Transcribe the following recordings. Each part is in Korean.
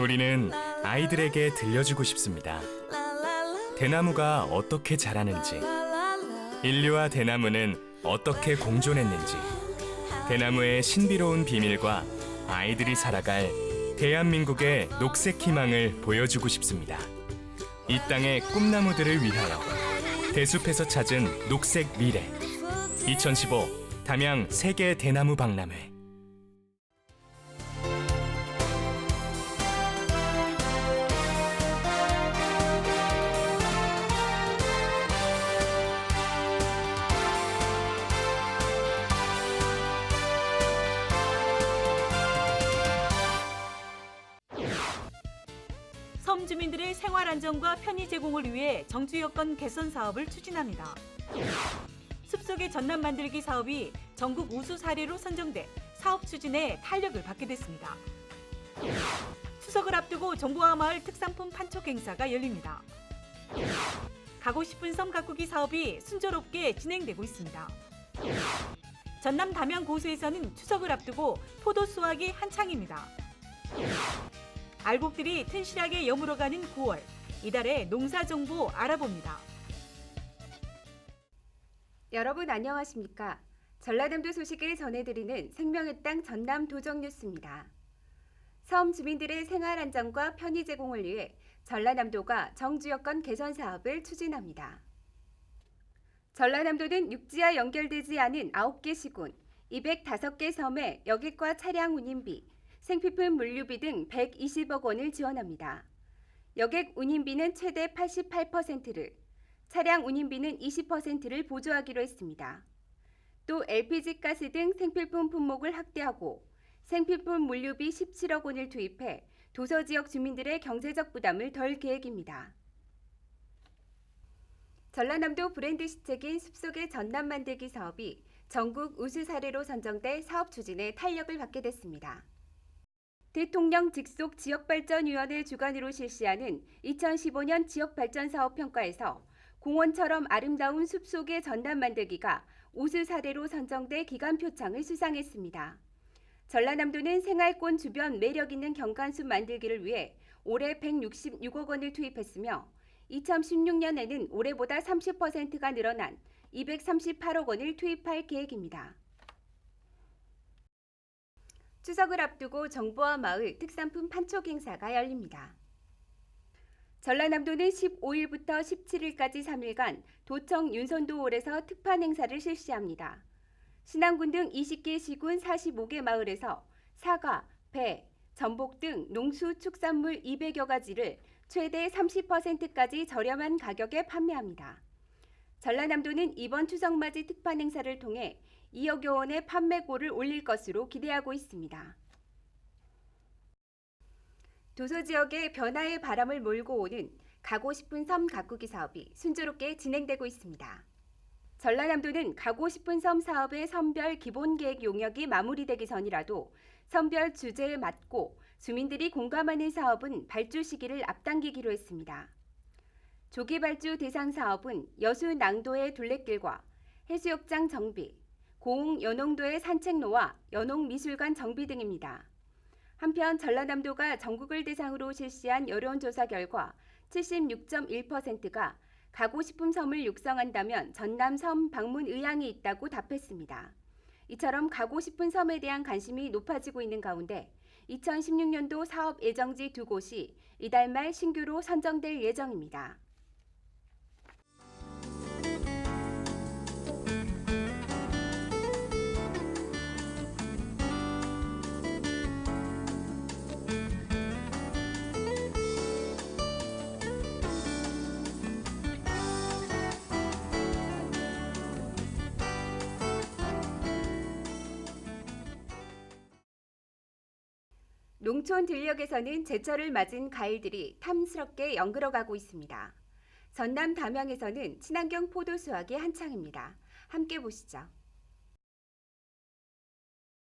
우리는 아이들에게 들려주고 싶습니다. 대나무가 어떻게 자라는지, 인류와 대나무는 어떻게 공존했는지, 대나무의 신비로운 비밀과 아이들이 살아갈 대한민국의 녹색 희망을 보여주고 싶습니다. 이 땅의 꿈나무들을 위하여 대숲에서 찾은 녹색 미래 2015 담양 세계 대나무 박람회 섬 주민들의 생활 안정과 편의 제공을 위해 정주 여건 개선 사업을 추진합니다. 숲속의 전남 만들기 사업이 전국 우수 사례로 선정돼 사업 추진에 탄력을 받게 됐습니다. 추석을 앞두고 정보화 마을 특산품 판촉 행사가 열립니다. 가고 싶은 섬 가꾸기 사업이 순조롭게 진행되고 있습니다. 전남 담양 고수에서는 추석을 앞두고 포도 수확이 한창입니다. 알곡들이 튼실하게 여물어가는 9월 이달의 농사 정보 알아봅니다. 여러분 안녕하십니까? 전라남도 소식을 전해드리는 생명의 땅 전남 도정 뉴스입니다. 섬 주민들의 생활 안정과 편의 제공을 위해 전라남도가 정주 여건 개선 사업을 추진합니다. 전라남도는 육지와 연결되지 않은 9개 시군, 205개 섬에 여객과 차량 운임비, 생필품 물류비 등 120억 원을 지원합니다. 여객 운임비는 최대 88%를, 차량 운임비는 20%를 보조하기로 했습니다. 또 LPG 가스 등 생필품 품목을 확대하고 생필품 물류비 17억 원을 투입해 도서 지역 주민들의 경제적 부담을 덜 계획입니다. 전라남도 브랜드 시책인 숲속의 전남 만들기 사업이 전국 우수 사례로 선정돼 사업 추진에 탄력을 받게 됐습니다. 대통령 직속 지역발전위원회 주관으로 실시하는 2015년 지역발전사업 평가에서 공원처럼 아름다운 숲속의 전남 만들기가 우수 사례로 선정돼 기관 표창을 수상했습니다. 전라남도는 생활권 주변 매력 있는 경관숲 만들기를 위해 올해 166억 원을 투입했으며 2016년에는 올해보다 30%가 늘어난 238억 원을 투입할 계획입니다. 추석을 앞두고 정보화 마을 특산품 판촉 행사가 열립니다. 전라남도는 15일부터 17일까지 3일간 도청 윤선도홀에서 특판 행사를 실시합니다. 신안군 등 20개 시군 45개 마을에서 사과, 배, 전복 등 농수 축산물 200여 가지를 최대 30%까지 저렴한 가격에 판매합니다. 전라남도는 이번 추석맞이 특판 행사를 통해 2억여 원의 판매고를 올릴 것으로 기대하고 있습니다. 도서 지역에 변화의 바람을 몰고 오는 가고 싶은 섬 가꾸기 사업이 순조롭게 진행되고 있습니다. 전라남도는 가고 싶은 섬 사업의 선별 기본 계획 용역이 마무리되기 전이라도 선별 주제에 맞고 주민들이 공감하는 사업은 발주 시기를 앞당기기로 했습니다. 조기 발주 대상 사업은 여수 낭도의 둘레길과 해수욕장 정비, 고흥 연홍도의 산책로와 연홍미술관 정비 등입니다. 한편 전라남도가 전국을 대상으로 실시한 여론조사 결과 76.1%가 가고 싶은 섬을 육성한다면 전남 섬 방문 의향이 있다고 답했습니다. 이처럼 가고 싶은 섬에 대한 관심이 높아지고 있는 가운데 2016년도 사업 예정지 두 곳이 이달 말 신규로 선정될 예정입니다. 농촌 들녘에서는 제철을 맞은 가을들이 탐스럽게 연그러가고 있습니다. 전남 담양에서는 친환경 포도 수확이 한창입니다. 함께 보시죠.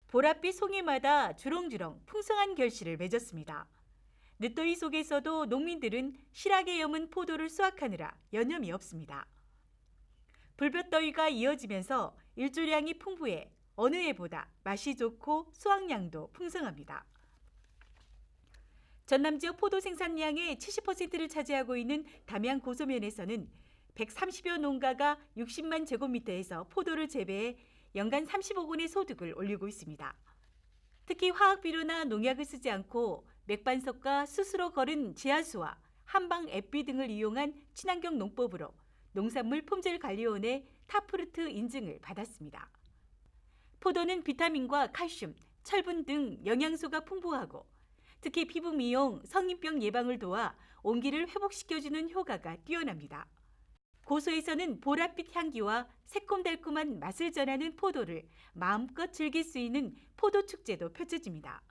보랏빛 송이마다 주렁주렁 풍성한 결실을 맺었습니다. 늦더위 속에서도 농민들은 실하게 여문 포도를 수확하느라 여념이 없습니다. 불볕더위가 이어지면서 일조량이 풍부해 어느 해보다 맛이 좋고 수확량도 풍성합니다. 전남 지역 포도 생산량의 70%를 차지하고 있는 담양 고소면에서는 130여 농가가 60만 제곱미터에서 포도를 재배해 연간 30억 원의 소득을 올리고 있습니다. 특히 화학 비료나 농약을 쓰지 않고 맥반석과 스스로 걸은 지하수와 한방 앱비 등을 이용한 친환경 농법으로 농산물 품질 관리원의 타프루트 인증을 받았습니다. 포도는 비타민과 칼슘, 철분 등 영양소가 풍부하고 특히 피부 미용, 성인병 예방을 도와 온기를 회복시켜주는 효과가 뛰어납니다. 고소에서는 보랏빛 향기와 새콤달콤한 맛을 전하는 포도를 마음껏 즐길 수 있는 포도 축제도 펼쳐집니다.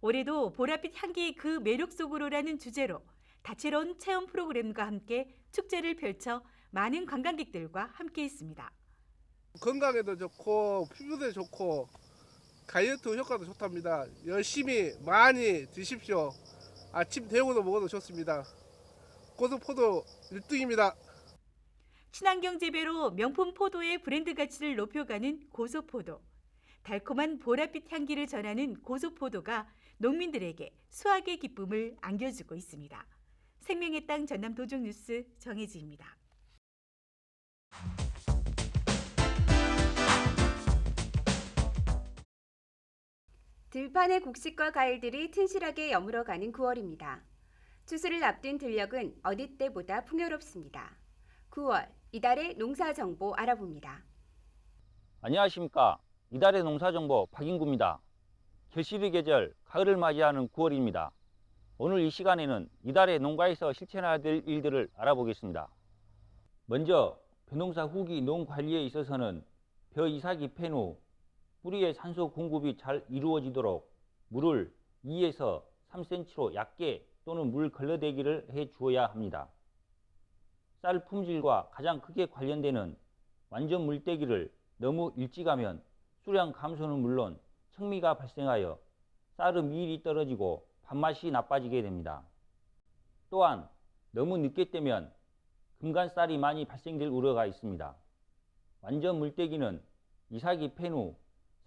올해도 보랏빛 향기 그 매력 속으로라는 주제로 다채로운 체험 프로그램과 함께 축제를 펼쳐 많은 관광객들과 함께했습니다. 건강에도 좋고 피부도 좋고 다이어트 효과도 좋답니다. 열심히 많이 드십시오. 아침 데우고도 먹어도 좋습니다. 고속포도 1등입니다. 친환경 재배로 명품 포도의 브랜드 가치를 높여가는 고소포도. 달콤한 보랏빛 향기를 전하는 고소포도가 농민들에게 수확의 기쁨을 안겨주고 있습니다. 생명의 땅 전남 도종 뉴스 정혜지입니다. 들판의 곡식과 과일들이 튼실하게 여물어가는 9월입니다. 추수를 앞둔 들녘은 어느 때보다 풍요롭습니다. 9월 이달의 농사 정보 알아봅니다. 안녕하십니까. 이달의 농사 정보 박인구입니다. 결실의 계절 가을을 맞이하는 9월입니다. 오늘 이 시간에는 이달의 농가에서 실천해야 될 일들을 알아보겠습니다. 먼저 벼농사 후기 농 관리에 있어서는 벼 이삭이 팬 후 뿌리의 산소 공급이 잘 이루어지도록 물을 2에서 3cm로 얕게 또는 물 걸러대기를 해 주어야 합니다. 쌀 품질과 가장 크게 관련되는 완전 물대기를 너무 일찍 하면 수량 감소는 물론 청미가 발생하여 쌀은 미일이 떨어지고 밥맛이 나빠지게 됩니다. 또한 너무 늦게 떼면 금간쌀이 많이 발생될 우려가 있습니다. 완전 물떼기는 이삭이 팬후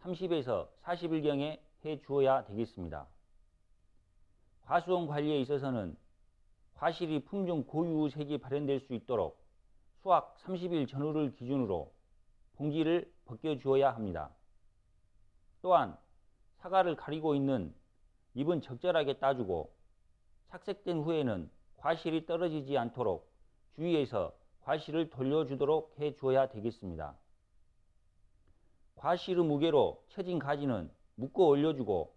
30에서 40일경에 해 주어야 되겠습니다. 과수원 관리에 있어서는 과실이 품종 고유 색이 발현될 수 있도록 수확 30일 전후를 기준으로 봉지를 벗겨 주어야 합니다. 또한 사과를 가리고 있는 잎은 적절하게 따주고 착색된 후에는 과실이 떨어지지 않도록 주위에서 과실을 돌려주도록 해 주어야 되겠습니다. 과실의 무게로 처진 가지는 묶어 올려주고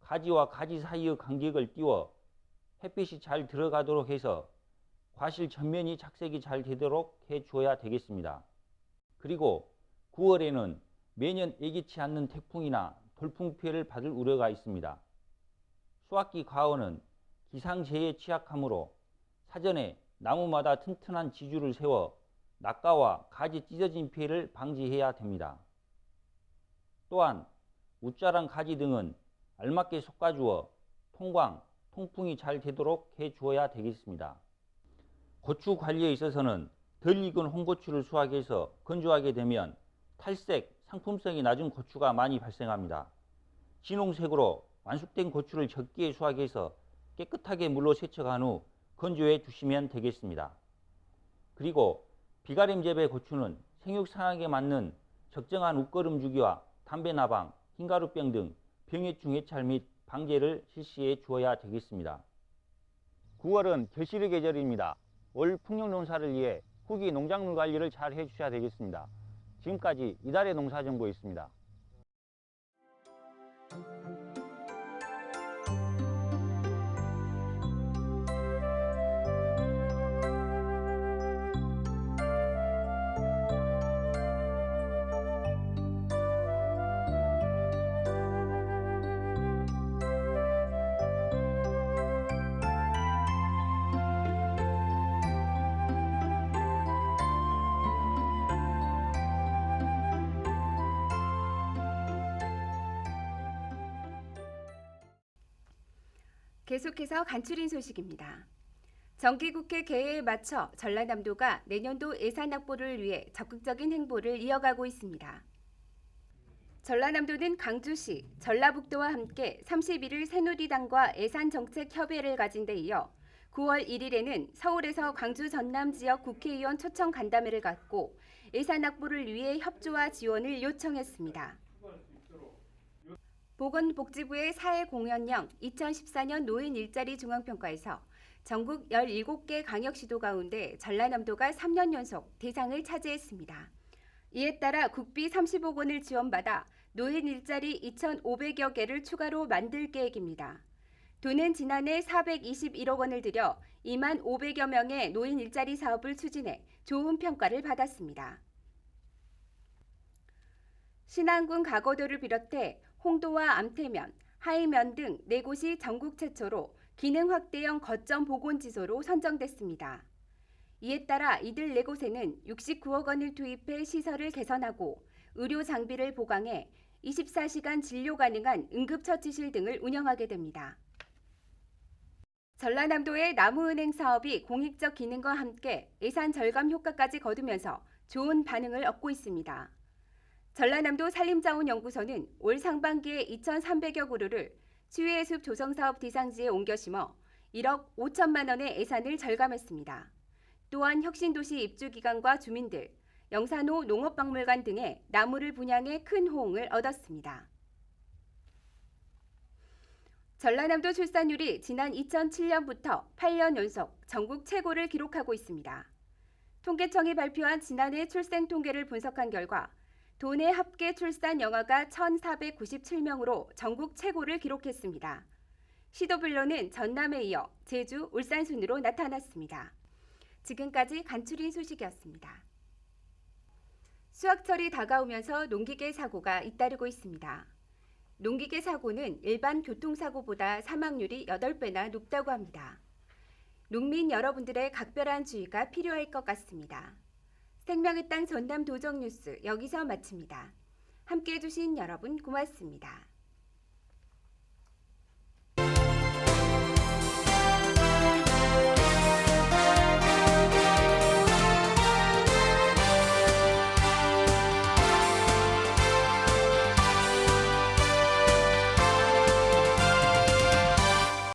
가지와 가지 사이의 간격을 띄워 햇빛이 잘 들어가도록 해서 과실 전면이 착색이 잘 되도록 해 주어야 되겠습니다. 그리고 9월에는 매년 예기치 않는 태풍이나 돌풍 피해를 받을 우려가 있습니다. 수확기 과원은 기상재해에 취약하므로 사전에 나무마다 튼튼한 지주를 세워 낙가와 가지 찢어진 피해를 방지해야 됩니다. 또한 웃자란 가지 등은 알맞게 솎아주어 통광, 통풍이 잘 되도록 해 주어야 되겠습니다. 고추 관리에 있어서는 덜 익은 홍고추를 수확해서 건조하게 되면 탈색, 상품성이 낮은 고추가 많이 발생합니다. 진홍색으로 완숙된 고추를 적기에 수확해서 깨끗하게 물로 세척한 후 건조해 두시면 되겠습니다. 그리고 비가림 재배 고추는 생육 상황에 맞는 적정한 웃거름 주기와 담배 나방, 흰가루병 등 병해충 해찰 및 방제를 실시해 주어야 되겠습니다. 9월은 결실의 계절입니다. 올 풍년 농사를 위해 후기 농작물 관리를 잘 해주셔야 되겠습니다. 지금까지 이달의 농사정보였습니다. 계속해서 간추린 소식입니다. 정기국회 개회에 맞춰 전라남도가 내년도 예산 확보를 위해 적극적인 행보를 이어가고 있습니다. 전라남도는 강주시, 전라북도와 함께 31일 새누리당과 예산정책협의회를 가진 데 이어 9월 1일에는 서울에서 광주 전남 지역 국회의원 초청 간담회를 갖고 예산 확보를 위해 협조와 지원을 요청했습니다. 보건복지부의 사회공헌형 2014년 노인 일자리 중앙평가에서 전국 17개 광역시도 가운데 전라남도가 3년 연속 대상을 차지했습니다. 이에 따라 국비 30억 원을 지원받아 노인 일자리 2,500여 개를 추가로 만들 계획입니다. 도는 지난해 421억 원을 들여 2만 500여 명의 노인 일자리 사업을 추진해 좋은 평가를 받았습니다. 신안군 가거도를 비롯해 홍도와 암태면, 하이면 등 네 곳이 전국 최초로 기능 확대형 거점 보건지소로 선정됐습니다. 이에 따라 이들 네 곳에는 69억 원을 투입해 시설을 개선하고 의료 장비를 보강해 24시간 진료 가능한 응급처치실 등을 운영하게 됩니다. 전라남도의 나무은행 사업이 공익적 기능과 함께 예산 절감 효과까지 거두면서 좋은 반응을 얻고 있습니다. 전라남도 산림자원연구소는 올 상반기에 2,300여 그루를 치유의 숲 조성 사업 대상지에 옮겨 심어 1억 5천만 원의 예산을 절감했습니다. 또한 혁신도시 입주 기관과 주민들, 영산호 농업박물관 등의 나무를 분양해 큰 호응을 얻었습니다. 전라남도 출산율이 지난 2007년부터 8년 연속 전국 최고를 기록하고 있습니다. 통계청이 발표한 지난해 출생 통계를 분석한 결과 도내 합계 출산 영아가 1,497명으로 전국 최고를 기록했습니다. 시도별로는 전남에 이어 제주, 울산 순으로 나타났습니다. 지금까지 간추린 소식이었습니다. 수확철이 다가오면서 농기계 사고가 잇따르고 있습니다. 농기계 사고는 일반 교통사고보다 사망률이 8배나 높다고 합니다. 농민 여러분들의 각별한 주의가 필요할 것 같습니다. 생명의 땅 전남 도정 뉴스 여기서 마칩니다. 함께 해주신 여러분 고맙습니다.